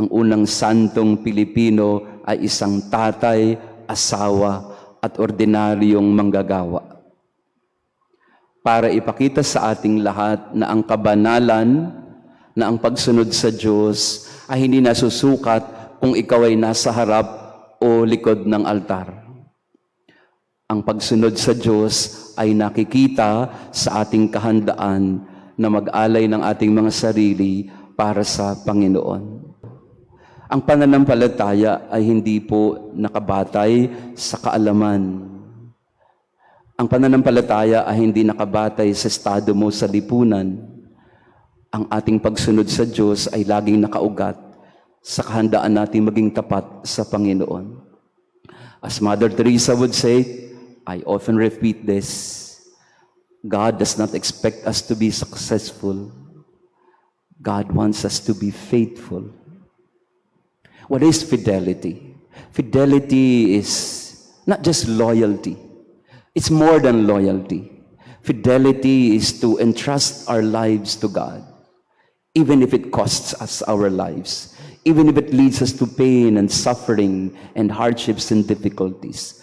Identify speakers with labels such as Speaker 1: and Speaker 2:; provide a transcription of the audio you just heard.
Speaker 1: Ang unang santong Pilipino ay isang tatay, asawa, at ordinaryong manggagawa. Para ipakita sa ating lahat na ang kabanalan, na ang pagsunod sa Diyos ay hindi nasusukat kung ikaw ay nasa harap o likod ng altar. Ang pagsunod sa Diyos ay nakikita sa ating kahandaan na mag-alay ng ating mga sarili para sa Panginoon. Ang pananampalataya ay hindi po nakabatay sa kaalaman. Ang pananampalataya ay hindi nakabatay sa estado mo sa lipunan. Ang ating pagsunod sa Diyos ay laging nakaugat sa kahandaan natin maging tapat sa Panginoon. As Mother Teresa would say, I often repeat this, God does not expect us to be successful. God wants us to be faithful. What is fidelity? Fidelity is not just loyalty. It's more than loyalty. Fidelity is to entrust our lives to God, even if it costs us our lives, even if it leads us to pain and suffering and hardships and difficulties.